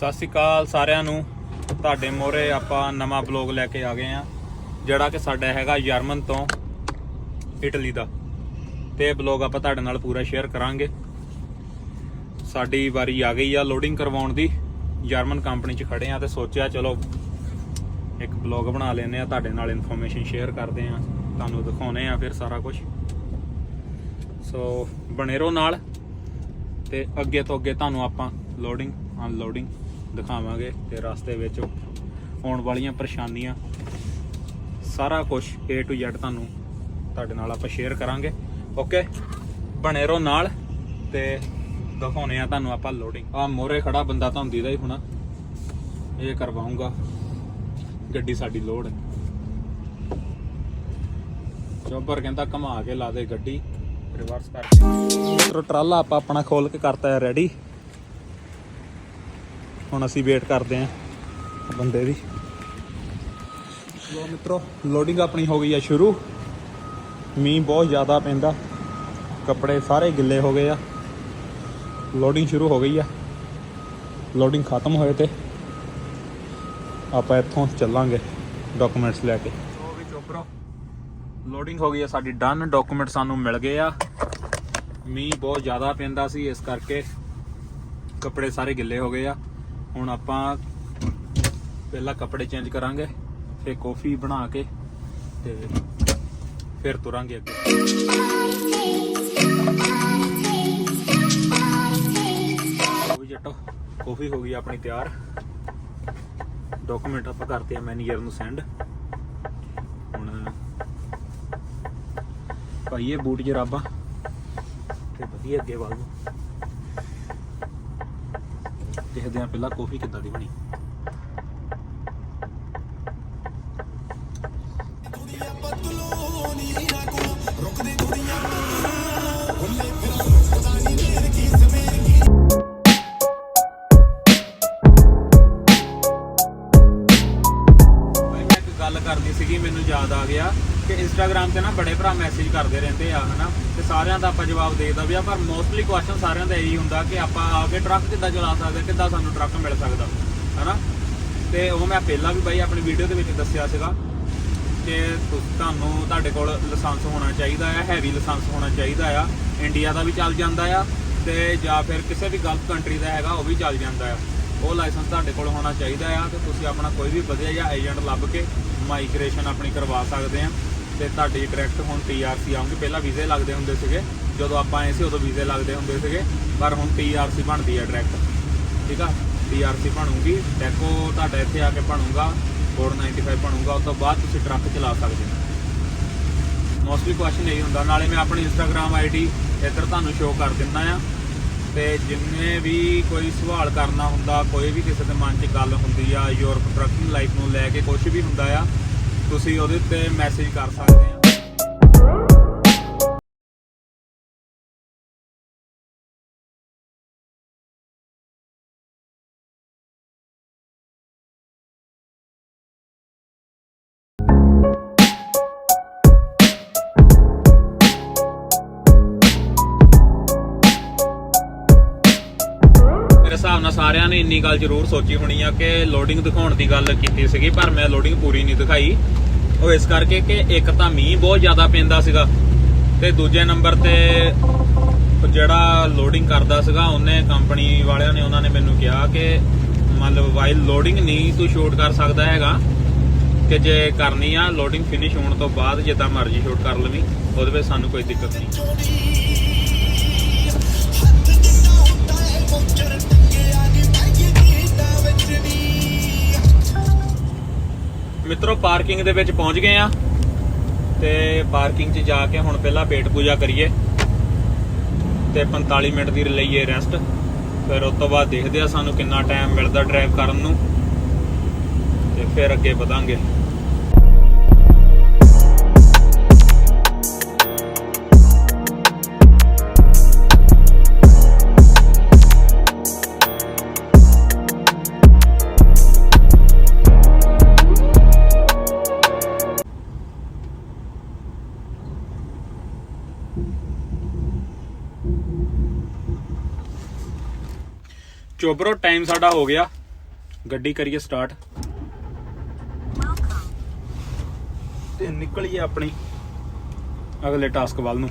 ਸਤਿ ਸ਼੍ਰੀ ਅਕਾਲ ਸਾਰਿਆਂ ਨੂੰ। ਤੁਹਾਡੇ ਮੋਰੇ ਆਪਾਂ ਨਵਾਂ ਬਲੌਗ ਲੈ ਕੇ ਆ ਗਏ ਆ ਜਿਹੜਾ ਕਿ ਸਾਡਾ ਹੈਗਾ ਜਰਮਨ ਤੋਂ ਇਟਲੀ ਦਾ। ਤੇ ਇਹ ਬਲੌਗ ਆਪਾਂ ਤੁਹਾਡੇ ਨਾਲ ਪੂਰਾ ਸ਼ੇਅਰ ਕਰਾਂਗੇ। ਸਾਡੀ ਵਾਰੀ ਆ ਗਈ ਆ ਲੋਡਿੰਗ ਕਰਵਾਉਣ ਦੀ। ਜਰਮਨ ਕੰਪਨੀ 'ਚ ਖੜੇ ਆ ਤੇ ਸੋਚਿਆ ਚਲੋ ਇੱਕ ਬਲੌਗ ਬਣਾ ਲੈਨੇ ਆ ਤੁਹਾਡੇ ਨਾਲ ਇਨਫੋਰਮੇਸ਼ਨ ਸ਼ੇਅਰ ਕਰਦੇ ਆ ਤੁਹਾਨੂੰ ਦਿਖਾਉਨੇ ਆ ਫਿਰ ਸਾਰਾ ਕੁਝ ਸੋ ਬਣੇ ਰਹੋ ਨਾਲ ਤੇ ਅੱਗੇ ਤੋਂ ਅੱਗੇ ਤੁਹਾਨੂੰ ਆਪਾਂ ਲੋਡਿੰਗ ਅਨਲੋਡਿੰਗ ਦਿਖਾਵਾਂਗੇ ਤੇ ਰਸਤੇ ਵਿੱਚ ਆਉਣ ਵਾਲੀਆਂ ਪਰੇਸ਼ਾਨੀਆਂ ਸਾਰਾ ਕੁਝ A to Z ਤੁਹਾਨੂੰ ਤੁਹਾਡੇ ਨਾਲ ਆਪਾਂ ਸ਼ੇਅਰ ਕਰਾਂਗੇ। ਓਕੇ ਬਣੇ ਰਹੋ ਨਾਲ ਤੇ ਦਿਖਾਉਨੇ ਆ ਤੁਹਾਨੂੰ ਆਪਾਂ ਲੋਡਿੰਗ ਆ ਮੋਰੇ ਖੜਾ ਬੰਦਾ ਤੁਹਾਨੂੰ ਦੀਦਾ ਹੀ ਹੋਣਾ। ਇਹ ਕਰਵਾਉਂਗਾ। ਗੱਡੀ ਸਾਡੀ ਲੋਡ ਹੈ। ਚੋਬਰ ਕਹਿੰਦਾ ਘਮਾ ਕੇ ਲਾ ਦੇ ਗੱਡੀ। ਰਿਵਰਸ ਕਰਕੇ। ਟਰਾਲਾ ਆਪਾਂ ਆਪਣਾ ਖੋਲ ਕੇ ਕਰਤਾ ਹੈ ਰੈਡੀ ਹੁਣ ਅਸੀਂ ਵੇਟ ਕਰਦੇ ਆਂ ਬੰਦੇ ਦੀ। ਲੋ ਮਿੱਤਰੋ ਲੋਡਿੰਗ ਆਪਣੀ ਹੋ ਗਈ ਆ ਸ਼ੁਰੂ। ਮੀਂਹ ਬਹੁਤ ਜ਼ਿਆਦਾ ਪੈਂਦਾ। ਕੱਪੜੇ ਸਾਰੇ ਗਿੱਲੇ ਹੋ ਗਏ ਆ। ਲੋਡਿੰਗ ਸ਼ੁਰੂ ਹੋ ਗਈ ਆ। ਲੋਡਿੰਗ ਖਤਮ ਹੋਏ ਤੇ ਆਪਾਂ ਇੱਥੋਂ ਚੱਲਾਂਗੇ ਡਾਕੂਮੈਂਟਸ ਲੈ ਕੇ। ਉਹ ਵੀ ਚੋਪਰੋ ਲੋਡਿੰਗ ਹੋ ਗਈ ਆ, ਸਾਡੀ ਡਨ ਡਾਕੂਮੈਂਟ ਸਾਨੂੰ ਮਿਲ ਗਏ ਆ। ਮੀਂਹ ਬਹੁਤ ਜ਼ਿਆਦਾ ਪੈਂਦਾ ਸੀ, ਇਸ ਕਰਕੇ ਕੱਪੜੇ ਸਾਰੇ ਗਿੱਲੇ ਹੋ ਗਏ ਆ। ਹੁਣ ਆਪਾਂ ਪਹਿਲਾਂ ਕੱਪੜੇ ਚੇਂਜ ਕਰਾਂਗੇ, ਫਿਰ ਕੌਫੀ ਬਣਾ ਕੇ ਤੇ ਫਿਰ ਤੁਰਾਂਗੇ ਅੱਗੇ। ਲਓ ਵੀ ਜੱਟੋ ਕੌਫੀ ਹੋ ਗਈ ਆਪਣੀ ਤਿਆਰ। ਡਾਕੂਮੈਂਟ ਆਪਾਂ ਕਰਤੇ ਆ ਮੈਨੇਜਰ ਨੂੰ ਸੈਂਡ ਹੁਣ ਪਾਈਏ ਬੂਟ ਜਰਾਬਾਂ ਤੇ ਵਧੀਆ ਅੱਗੇ ਵੱਲ ਨੂੰ। ਦੇਖਦੇ ਆ ਪਹਿਲਾਂ ਕੌਫੀ ਕਿੱਦਾਂ ਦੀ ਬਣੀ। ਇੰਸਟਾਗ੍ਰam ਤੇ ਨਾ ਬੜੇ ਭਰਾ ਮੈਸੇਜ ਕਰਦੇ ਰਹਿੰਦੇ ਆ, ਹਨਾ? ਤੇ ਸਾਰਿਆਂ ਦਾ ਆਪਾਂ ਜਵਾਬ ਦੇ ਵੀ ਆ ਪਰ ਮੋਸਟਲੀ ਕੁਐਸਚਨ ਸਾਰਿਆਂ ਦਾ ਇਹੀ ਹੁੰਦਾ ਕਿ ਆਪਾਂ ਆ ਕੇ ਟਰੱਕ ਕਿੱਦਾਂ ਚਲਾ ਸਕਦੇ, ਕਿੱਦਾਂ ਸਾਨੂੰ ਟਰੱਕ ਮਿਲ ਸਕਦਾ, ਹਨਾ? ਤੇ ਉਹ ਮੈਂ ਪਹਿਲਾਂ ਵੀ ਬਾਈ ਆਪਣੀ ਵੀਡੀਓ ਦੇ ਵਿੱਚ ਦੱਸਿਆ ਸੀਗਾ ਕਿ ਤੁਹਾਨੂੰ ਤੁਹਾਡੇ ਕੋਲ ਲਾਇਸੈਂਸ ਹੋਣਾ ਚਾਹੀਦਾ ਆ ਹੈਵੀ ਲਾਇਸੈਂਸ ਹੋਣਾ ਚਾਹੀਦਾ ਆ ਇੰਡੀਆ ਦਾ ਵੀ ਚੱਲ ਜਾਂਦਾ ਆ, ਤੇ ਜਾਂ ਫਿਰ ਕਿਸੇ ਵੀ ਗਲਤ ਕੰਟਰੀ ਦਾ ਹੈਗਾ, ਉਹ ਵੀ ਚੱਲ ਜਾਂਦਾ ਆ। ਉਹ ਲਾਇਸੈਂਸ ਤੁਹਾਡੇ ਕੋਲ ਹੋਣਾ ਚਾਹੀਦਾ ਆ, ਤੇ ਤੁਸੀਂ ਆਪਣਾ ਕੋਈ ਵੀ ਵਧੀਆ ਜਿਹਾ ਏਜੰਟ ਲੱਭ ਕੇ ਮਾਈਗ੍ਰੇਸ਼ਨ ਆਪਣੀ ਕਰਵਾ ਸਕਦੇ ਆ। ਤੇ ਤੁਹਾਡੀ ਡਾਇਰੈਕਟ ਹੁਣ TRC ਆਉਂਗੀ ਪਹਿਲਾਂ ਵੀਜ਼ੇ ਲੱਗਦੇ ਹੁੰਦੇ ਸੀਗੇ। ਜਦੋਂ ਆਪਾਂ ਆਏ ਸੀ, ਉਦੋਂ ਵੀਜ਼ੇ ਲੱਗਦੇ ਹੁੰਦੇ ਸੀਗੇ। ਪਰ ਹੁਣ TRC ਬਣਦੀ ਆ ਡਾਇਰੈਕਟ ਠੀਕ ਆ? TRC ਬਣੂਗੀ। ਟੈਕੋ ਤੁਹਾਡਾ ਇੱਥੇ ਆ ਕੇ ਬਣੂਗਾ। ਕੋਡ 95 ਬਣੂਗਾ। ਉਸ ਤੋਂ ਬਾਅਦ ਤੁਸੀਂ ਟਰੱਕ ਚਲਾ ਸਕਦੇ ਹੋ। ਮੋਸਟਲੀ ਕੁਐਸਚਨ ਇਹੀ ਹੁੰਦਾ। ਨਾਲੇ ਮੈਂ ਆਪਣੀ ਇੰਸਟਾਗ੍ਰam ਆਈਡੀ ਇੱਧਰ ਤੁਹਾਨੂੰ ਸ਼ੋਅ ਕਰ ਦਿੰਦਾ ਆ। ਤੇ ਜਿੰਨੇ ਵੀ ਕੋਈ ਸਵਾਲ ਕਰਨਾ ਹੁੰਦਾ, ਕੋਈ ਵੀ ਕਿਸੇ ਦੇ ਮਨ 'ਚ ਗੱਲ ਹੁੰਦੀ ਆ ਯੂਰਪ ਟਰੱਕਿੰਗ ਲਾਈਫ ਨੂੰ ਲੈ ਕੇ ਕੁਝ ਵੀ ਹੁੰਦਾ ਆ ਤੁਸੀਂ ਉਹਦੇ ਉੱਤੇ ਮੈਸੇਜ ਕਰ ਸਕਦੇ ਆ ਇੰਨੀ ਗੱਲ ਜ਼ਰੂਰ ਸੋਚੀ ਹੋਣੀ ਆ ਕਿ ਲੋਡਿੰਗ ਦਿਖਾਉਣ ਦੀ ਗੱਲ ਕੀਤੀ ਸੀਗੀ, ਪਰ ਮੈਂ ਲੋਡਿੰਗ ਪੂਰੀ ਨਹੀਂ ਦਿਖਾਈ। ਉਹ ਇਸ ਕਰਕੇ ਕਿ ਇੱਕ ਤਾਂ ਮੀਂਹ ਬਹੁਤ ਜ਼ਿਆਦਾ ਪੈਂਦਾ ਸੀਗਾ ਤੇ ਦੂਜੇ ਨੰਬਰ ਤੇ ਜਿਹੜਾ ਲੋਡਿੰਗ ਕਰਦਾ ਸੀਗਾ, ਉਹਨੇ ਕੰਪਨੀ ਵਾਲਿਆਂ ਨੇ, ਉਹਨਾਂ ਨੇ ਮੈਨੂੰ ਕਿਹਾ ਕਿ ਮਤਲਬ ਵਾਈਲ ਲੋਡਿੰਗ ਨਹੀਂ ਤੂੰ ਸ਼ੂਟ ਕਰ ਸਕਦਾ ਹੈਗਾ, ਕਿ ਜੇ ਕਰਨੀ ਆ ਲੋਡਿੰਗ ਫਿਨਿਸ਼ ਹੋਣ ਤੋਂ ਬਾਅਦ ਜਿੱਦਾਂ ਮਰਜ਼ੀ ਸ਼ੂਟ ਕਰ ਲਵੀਂ, ਉਹਦੇ ਵਿੱਚ ਸਾਨੂੰ ਕੋਈ ਦਿੱਕਤ ਨਹੀਂ। ਮਿੱਤਰੋ ਪਾਰਕਿੰਗ ਦੇ ਵਿੱਚ ਪਹੁੰਚ ਗਏ ਆ। ਤੇ ਪਾਰਕਿੰਗ 'ਚ ਜਾ ਕੇ ਹੁਣ ਪਹਿਲਾਂ ਪੇਟ ਪੂਜਾ ਕਰੀਏ। ਤੇ 45 ਮਿੰਟ ਦੀ ਲਈਏ ਰੈਸਟ ਫਿਰ ਉਸ ਤੋਂ ਬਾਅਦ ਦੇਖਦੇ ਆ ਸਾਨੂੰ ਕਿੰਨਾ ਟਾਈਮ ਮਿਲਦਾ ਡਰਾਈਵ ਕਰਨ ਨੂੰ। ਤੇ ਫਿਰ ਅੱਗੇ ਵਧਾਂਗੇ। ਚੋਬਰੋ ਟਾਈਮ ਸਾਡਾ ਹੋ ਗਿਆ। ਗੱਡੀ ਕਰੀਏ ਸਟਾਰਟ ਤੇ ਨਿਕਲੀਏ ਆਪਣੀ ਅਗਲੇ ਟਾਸਕ ਵੱਲ ਨੂੰ।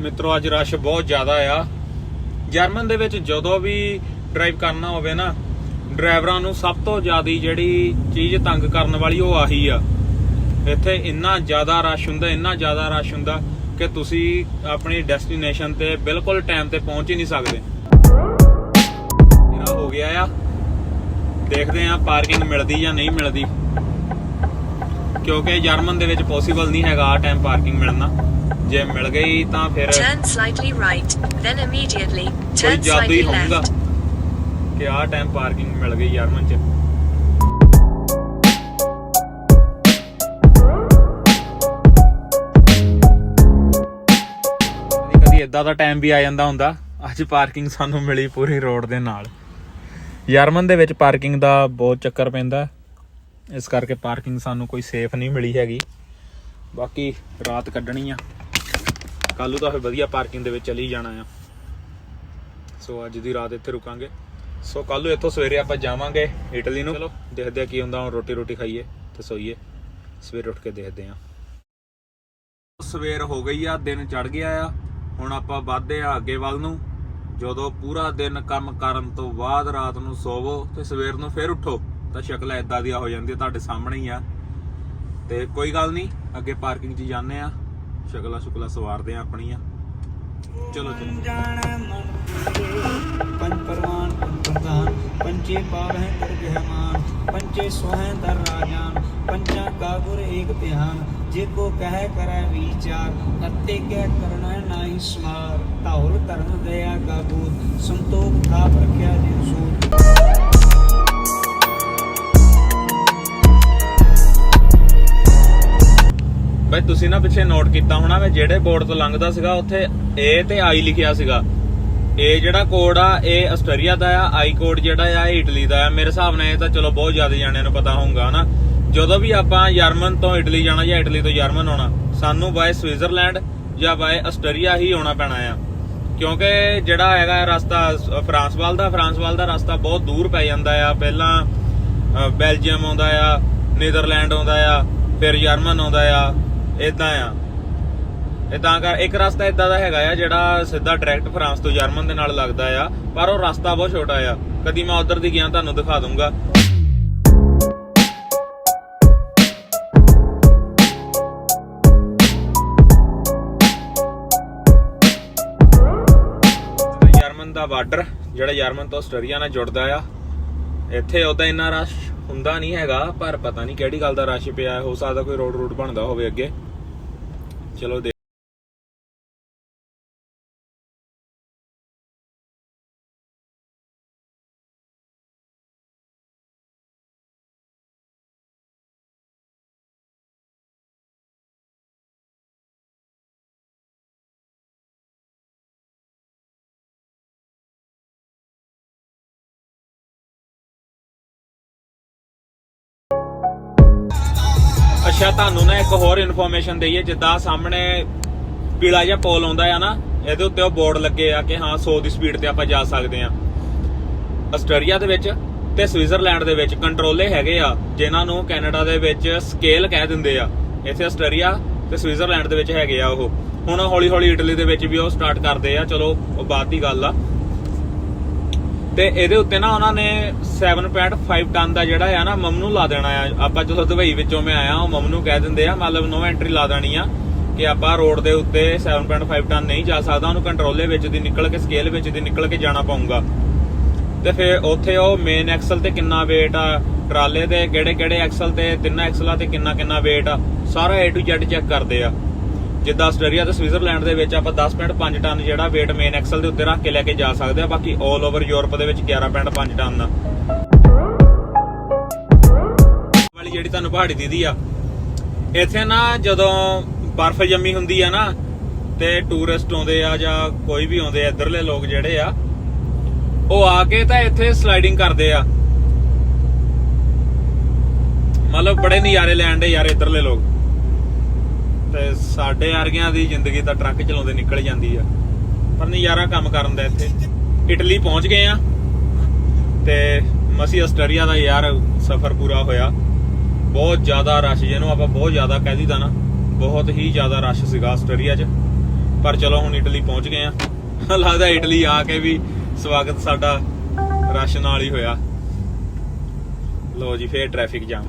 ਮਿੱਤਰੋ, ਅੱਜ ਰਸ਼ ਬਹੁਤ ਜ਼ਿਆਦਾ ਆ। ਜਰਮਨ ਦੇ ਵਿੱਚ ਜਦੋਂ ਵੀ ਡਰਾਈਵ ਕਰਨਾ ਹੋਵੇ ਨਾ ਡਰਾਈਵਰਾਂ ਨੂੰ ਸਭ ਤੋਂ ਜ਼ਿਆਦਾ ਜਿਹੜੀ ਚੀਜ਼ ਤੰਗ ਕਰਨ ਵਾਲੀ ਉਹ ਆਹੀ ਆ। ਇੱਥੇ ਇੰਨਾ ਜ਼ਿਆਦਾ ਰਸ਼ ਹੁੰਦਾ, ਇੰਨਾ ਜ਼ਿਆਦਾ ਰਸ਼ ਹੁੰਦਾ। ਕਿ ਤੁਸੀਂ ਆਪਣੀ ਡੈਸਟੀਨੇਸ਼ਨ ਤੇ ਬਿਲਕੁਲ ਟਾਈਮ ਤੇ ਪਹੁੰਚ ਹੀ ਨਹੀਂ ਸਕਦੇ। ਮੇਰਾ ਹੋ ਗਿਆ ਆ। ਦੇਖਦੇ ਆ ਪਾਰਕਿੰਗ ਮਿਲਦੀ ਜਾਂ ਨਹੀਂ ਮਿਲਦੀ। ਕਿਉਂਕਿ ਜਰਮਨ ਦੇ ਵਿੱਚ ਪੋਸੀਬਲ ਨਹੀਂ ਹੈਗਾ ਆ ਟਾਈਮ ਪਾਰਕਿੰਗ ਮਿਲਣਾ ਜੇ ਮਿਲ ਗਈ ਤਾਂ ਫਿਰ immediately ਕੋਈ turn ਜਾਦੂ ਹੀ slightly ਹੋਊਗਾ left. ਕਿ ਆਹ ਟਾਈਮ ਪਾਰਕਿੰਗ ਮਿਲ ਗਈ ਜਰਮਨ ਚ। ਇਦਾਂ ਦਾ ਟਾਈਮ ਵੀ ਆ ਜਾਂਦਾ ਹੁੰਦਾ, ਅੱਜ ਪਾਰਕਿੰਗ ਸਾਨੂੰ ਮਿਲੀ ਪੂਰੀ ਰੋਡ ਦੇ ਨਾਲ। ਜਰਮਨ ਦੇ ਵਿੱਚ ਪਾਰਕਿੰਗ ਦਾ ਬਹੁਤ ਚੱਕਰ ਪੈਂਦਾ। ਇਸ ਕਰਕੇ ਪਾਰਕਿੰਗ ਸਾਨੂੰ ਕੋਈ ਸੇਫ ਨਹੀਂ ਮਿਲੀ ਹੈਗੀ। ਬਾਕੀ ਰਾਤ ਕੱਢਣੀ ਆ। ਕੱਲੂ ਤਾਂ ਫਿਰ ਵਧੀਆ ਪਾਰਕਿੰਗ ਦੇ ਵਿੱਚ ਚਲੀ ਜਾਣਾ ਆ। ਸੋ ਅੱਜ ਦੀ ਰਾਤ ਇੱਥੇ ਰੁਕਾਂਗੇ। ਸੋ ਕੱਲ ਨੂੰ ਇੱਥੋਂ ਸਵੇਰੇ ਆਪਾਂ ਜਾਵਾਂਗੇ ਇਟਲੀ ਨੂੰ। ਚਲੋ, ਦੇਖਦੇ ਆ ਕੀ ਹੁੰਦਾ, ਹੁਣ ਰੋਟੀ ਰੋਟੀ ਖਾਈਏ ਤੇ ਸੋਈਏ। ਸਵੇਰ ਉੱਠ ਕੇ ਦੇਖਦੇ ਆ। ਸਵੇਰ ਹੋ ਗਈ ਆ, ਦਿਨ ਚੜ ਗਿਆ ਆ। ਹੁਣ ਆਪਾਂ ਵੱਧਦੇ ਆ ਅੱਗੇ ਵੱਲ ਨੂੰ। ਜਦੋਂ ਪੂਰਾ ਦਿਨ ਕੰਮ ਕਰਨ ਤੋਂ ਬਾਅਦ ਰਾਤ ਨੂੰ ਸੋਵੋ ਤੇ ਸਵੇਰ ਨੂੰ ਫਿਰ ਉੱਠੋ, ਤਾਂ ਸ਼ਕਲ ਐਦਾਂ ਦੀ ਹੋ ਜਾਂਦੀ ਤੁਹਾਡੇ ਸਾਹਮਣੇ ਹੀ ਆ। ਤੇ ਕੋਈ ਗੱਲ ਨਹੀਂ, ਅੱਗੇ ਪਾਰਕਿੰਗ 'ਚ ਜਾਂਦੇ ਆ। ਸ਼ਕਲਾਂ ਸ਼ੁਕਲਾਂ ਸਵਾਰਦੇ ਆ ਆਪਣੀਆਂ। ਚਲੋ ਚਲੋ ਪੰਜ ਪਰਵਾਨ ਪ੍ਰਧਾਨ ਪੰਚੇ ਪਾਵ ਕਰ ਬਿਹਮਾਨ ਪੰਚੇ ਸੋਹੈ ਦਰ ਰਾਜਾਨ ਪੰਜਾਂ ਕਾ ਗੁਰ ਏਕ ਧਿਆਨ, ਜੇ ਕੋ ਕਹਿ ਕਰੈ ਵਿਚਾਰ ਕਰਤੇ ਕਿਆ ਕਰਨਾ ਨਾਹੀ ਸਮਾਰ ਧੌਲ ਧਰਮ ਦਇਆ ਕਾ ਸੰਤੋਖ ਥਾਪ ਰਖਿਆ ਜਿਨ ਸੂਤ ਬਈ ਤੁਸੀਂ ਨਾ ਪਿੱਛੇ ਨੋਟ ਕੀਤਾ ਹੋਣਾ ਮੈਂ ਜਿਹੜੇ ਬੋਰਡ ਤੋਂ ਲੰਘਦਾ ਸੀਗਾ, ਉੱਥੇ A ਤੇ I ਲਿਖਿਆ ਸੀਗਾ। ਇਹ ਜਿਹੜਾ ਕੋਡ ਆ ਇਹ ਆਸਟਰੀਆ ਦਾ ਆ ਆਈ ਕੋਡ ਜਿਹੜਾ ਆ ਇਟਲੀ ਦਾ ਆ। ਮੇਰੇ ਹਿਸਾਬ ਨਾਲ ਇਹ ਤਾਂ ਚਲੋ ਬਹੁਤ ਜ਼ਿਆਦਾ ਜਾਣਿਆਂ ਨੂੰ ਪਤਾ ਹੋਊਗਾ, ਹਨਾ? ਜਦੋਂ ਵੀ ਆਪਾਂ ਜਰਮਨ ਤੋਂ ਇਟਲੀ ਜਾਣਾ ਜਾਂ ਇਟਲੀ ਤੋਂ ਜਰਮਨ ਆਉਣਾ, ਸਾਨੂੰ ਬਾਏ ਸਵਿਟਜ਼ਰਲੈਂਡ ਜਾਂ ਬਾਏ ਆਸਟਰੀਆ ਹੀ ਆਉਣਾ ਪੈਣਾ ਆ। ਕਿਉਂਕਿ ਜਿਹੜਾ ਹੈਗਾ ਇਹ ਰਸਤਾ ਫਰਾਂਸ ਵੱਲ ਦਾ ਫਰਾਂਸ ਵੱਲ ਦਾ ਰਸਤਾ ਬਹੁਤ ਦੂਰ ਪੈ ਜਾਂਦਾ ਆ। ਪਹਿਲਾਂ ਬੈਲਜੀਅਮ ਆਉਂਦਾ ਆ, ਨੀਦਰਲੈਂਡ ਆਉਂਦਾ ਆ, ਫਿਰ ਜਰਮਨ ਆਉਂਦਾ ਆ ਇਦਾਂ ਆ। ਇਦਾਂ ਕਰ, ਇੱਕ ਰਸਤਾ ਇਦਾਂ ਦਾ ਹੈਗਾ ਆ ਜਿਹੜਾ ਸਿੱਧਾ ਡਾਇਰੈਕਟ ਫਰਾਂਸ ਤੋਂ ਜਰਮਨ ਦੇ ਨਾਲ ਲੱਗਦਾ ਆ, ਪਰ ਉਹ ਰਸਤਾ ਬਹੁਤ ਛੋਟਾ ਆ। ਕਦੀ ਮੈਂ ਉਧਰ ਦੀ ਗਿਆ, ਤੁਹਾਨੂੰ ਦਿਖਾ ਦੂੰਗਾ ਦਾ ਬਾਰਡਰ, ਜਿਹੜਾ ਜਰਮਨ ਤੋਂ ਆਸਟਰੀਆ ਨਾਲ ਜੁੜਦਾ ਆ। ਇੱਥੇ ਉਦਾਂ ਇੰਨਾ ਰਸ਼ ਹੁੰਦਾ ਨਹੀਂ ਹੈਗਾ, ਪਰ ਪਤਾ ਨਹੀਂ ਕਿਹੜੀ ਗੱਲ ਦਾ ਰਸ਼ ਪਿਆ, ਹੋ ਸਕਦਾ ਕੋਈ ਰੋਡ ਰੂਟ ਬਣਦਾ ਹੋਵੇ ਅੱਗੇ। ਚਲੋ ਅੱਛਾ, ਤੁਹਾਨੂੰ ਨਾ ਇੱਕ ਹੋਰ ਇਨਫੋਰਮੇਸ਼ਨ ਦਈਏ, ਜਿੱਦਾਂ ਸਾਹਮਣੇ ਪੀਲਾ ਜਿਹਾ ਪੋਲ ਆਉਂਦਾ ਆ ਨਾ, ਇਹਦੇ ਉੱਤੇ ਉਹ ਬੋਰਡ ਲੱਗੇ ਆ ਕਿ ਹਾਂ 100 ਦੀ ਸਪੀਡ ਤੇ ਆਪਾਂ ਜਾ ਸਕਦੇ ਆ ਆਸਟ੍ਰੇਲੀਆ ਦੇ ਵਿੱਚ ਤੇ ਸਵਿਟਜ਼ਰਲੈਂਡ ਦੇ ਵਿੱਚ ਕੰਟਰੋਲੇ ਹੈਗੇ ਆ, ਜਿਨ੍ਹਾਂ ਨੂੰ ਕੈਨੇਡਾ ਦੇ ਵਿੱਚ ਸਕੇਲ ਕਹਿ ਦਿੰਦੇ ਆ। ਇੱਥੇ ਆਸਟ੍ਰੇਲੀਆ ਤੇ ਸਵਿਟਜ਼ਰਲੈਂਡ ਦੇ ਵਿੱਚ ਹੈਗੇ ਆ ਉਹ। ਹੁਣ ਹੌਲੀ ਹੌਲੀ ਇਟਲੀ ਦੇ ਵਿੱਚ ਵੀ ਉਹ ਸਟਾਰਟ ਕਰਦੇ ਆ। ਚਲੋ, ਉਹ ਬਾਅਦ ਦੀ ਗੱਲ ਆ। ਤੇ ਇਹਦੇ ਉੱਤੇ ਨਾ ਉਹਨਾਂ ਨੇ 7.5 ਟਨ ਦਾ ਜਿਹੜਾ ਆ ਨਾ ਮਮਨੂ ਲਾ ਦੇਣਾ ਆ। ਆਪਾਂ ਜਦੋਂ ਦੁਬਈ ਵਿੱਚੋਂ ਮੈਂ ਆਇਆ, ਉਹ ਮਮਨੂ ਕਹਿ ਦਿੰਦੇ ਆ, ਮਤਲਬ ਨੋ ਐਂਟਰੀ ਲਾ ਦੇਣੀ ਆ ਕਿ ਆਪਾਂ ਰੋਡ ਦੇ ਉੱਤੇ 7.5 ਟਨ ਨਹੀਂ ਜਾ ਸਕਦਾ, ਉਹਨੂੰ ਕੰਟਰੋਲੇ ਵਿੱਚ ਦੀ ਨਿਕਲ ਕੇ ਸਕੇਲ ਵਿੱਚ ਦੀ ਨਿਕਲ ਕੇ ਜਾਣਾ ਪਊਗਾ। ਤੇ ਫਿਰ ਉੱਥੇ ਉਹ ਮੇਨ ਐਕਸਲ ਤੇ ਕਿੰਨਾ weight ਆ, ਟਰਾਲੇ ਦੇ ਕਿਹੜੇ ਕਿਹੜੇ ਐਕਸਲ ਤੇ, ਤਿੰਨਾਂ ਐਕਸਲਾਂ ਤੇ ਕਿੰਨਾ ਕਿੰਨਾ weight ਆ, ਸਾਰਾ A to Z ਚੈੱਕ ਕਰਦੇ ਆ। ਜਿੱਦਾਂ ਆਸਟ੍ਰੇਲੀਆ ਤੇ ਸਵਿਟਜ਼ਰਲੈਂਡ ਦੇ ਵਿੱਚ ਆਪਾਂ 10.5 ਟਨ ਜਿਹੜਾ weight ਮੇਨ ਐਕਸਲ ਦੇ ਉੱਤੇ ਰੱਖ ਕੇ ਲੈ ਕੇ ਜਾ ਸਕਦੇ ਆ ਬਾਕੀ 올 ਓਵਰ ਯੂਰਪ ਦੇ ਵਿੱਚ 11.5 ਟਨ ਆ ਵਾਲੀ ਜਿਹੜੀ ਤੁਹਾਨੂੰ ਪਹਾੜੀ ਦੀਦੀ ਆ, ਇੱਥੇ ਨਾ ਜਦੋਂ ਬਰਫ਼ ਜੰਮੀ ਹੁੰਦੀ ਆ ਨਾ, ਤੇ ਟੂਰਿਸਟ ਆਉਂਦੇ ਆ ਜਾਂ ਕੋਈ ਵੀ ਆਉਂਦੇ ਆ, ਇਧਰਲੇ ਲੋਕ ਜਿਹੜੇ ਆ, ਉਹ ਆ ਕੇ ਤਾਂ ਇੱਥੇ ਸਲਾਈਡਿੰਗ ਕਰਦੇ ਆ। ਮਤਲਬ ਬੜੇ ਨਜ਼ਾਰੇ ਲੈਣ ਦੇ ਯਾਰ ਇੱਧਰਲੇ ਲੋਕ। ਤੇ ਸਾਡੇ ਵਰਗਿਆਂ ਦੀ ਜ਼ਿੰਦਗੀ ਤਾਂ ਟਰੱਕ ਚਲਾਉਂਦੇ ਨਿਕਲ ਜਾਂਦੀ ਆ। ਪਰ ਨਜ਼ਾਰਾ ਕੰਮ ਕਰਨ ਦਾ ਇੱਥੇ। ਇਟਲੀ ਪਹੁੰਚ ਗਏ ਆ। ਤੇ ਮਸੀ ਆਸਟਰੀਆ ਦਾ ਯਾਰ ਸਫ਼ਰ ਪੂਰਾ ਹੋਇਆ। ਬਹੁਤ ਜ਼ਿਆਦਾ ਰਸ਼, ਜਿਹਨੂੰ ਆਪਾਂ ਬਹੁਤ ਜ਼ਿਆਦਾ ਕਹਿ ਦੀਦਾ ਨਾ, ਬਹੁਤ ਹੀ ਜ਼ਿਆਦਾ ਰਸ਼ ਸੀਗਾ ਆਸਟਰੀਆ 'ਚ। ਪਰ ਚਲੋ ਹੁਣ ਇਟਲੀ ਪਹੁੰਚ ਗਏ ਆ। ਲੱਗਦਾ ਇਟਲੀ ਆ ਕੇ ਵੀ ਸਵਾਗਤ ਸਾਡਾ ਰਸ਼ ਨਾਲ ਹੀ ਹੋਇਆ। ਲੋ ਜੀ, ਫੇਰ ਟ੍ਰੈਫਿਕ ਜਾਮ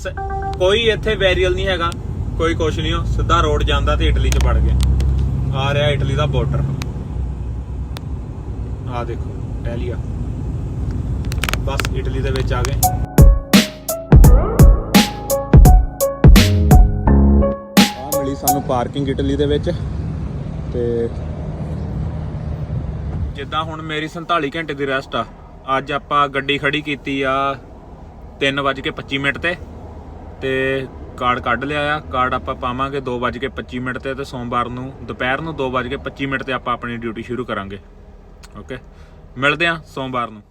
ਬਸ ਕੋਈ ਇੱਥੇ ਵੈਰੀਅਲ ਨਹੀਂ ਹੈਗਾ, ਕੋਈ ਕੁਛ ਨਹੀਂ ਹੋ ਸਿੱਧਾ ਰੋਡ ਜਾਂਦਾ ਤੇ ਇਟਲੀ ਚ ਵੜ ਗਿਆ। ਆ ਰਿਹਾ ਇਟਲੀ ਦਾ ਬਾਰਡਰ ਆ ਦੇਖੋ ਟੈਲੀਆ ਬਸ ਇਟਲੀ ਦੇ ਵਿੱਚ ਆ ਗਏ। ਆ ਮਿਲੀ ਸਾਨੂੰ ਪਾਰਕਿੰਗ ਇਟਲੀ ਦੇ ਵਿੱਚ ਤੇ ਜਿੱਦਾਂ ਹੁਣ ਮੇਰੀ 47 ਘੰਟੇ ਦੀ ਰੈਸਟ ਆ, ਅੱਜ ਆਪਾਂ ਗੱਡੀ ਖੜੀ ਕੀਤੀ ਆ 3:25 ਮਿੰਟ ਤੇ। ਤੇ ਕਾਰਡ ਕੱਢ ਲਿਆ ਆ। ਕਾਰਡ ਆਪਾਂ ਪਾਵਾਂਗੇ 2:25 ਮਿੰਟ ਤੇ ਤੇ ਸੋਮਵਾਰ ਨੂੰ, ਦੁਪਹਿਰ ਨੂੰ 2:25 ਮਿੰਟ ਤੇ ਆਪਾਂ ਆਪਣੀ ਡਿਊਟੀ ਸ਼ੁਰੂ ਕਰਾਂਗੇ। ਓਕੇ ਮਿਲਦੇ ਆ ਸੋਮਵਾਰ ਨੂੰ।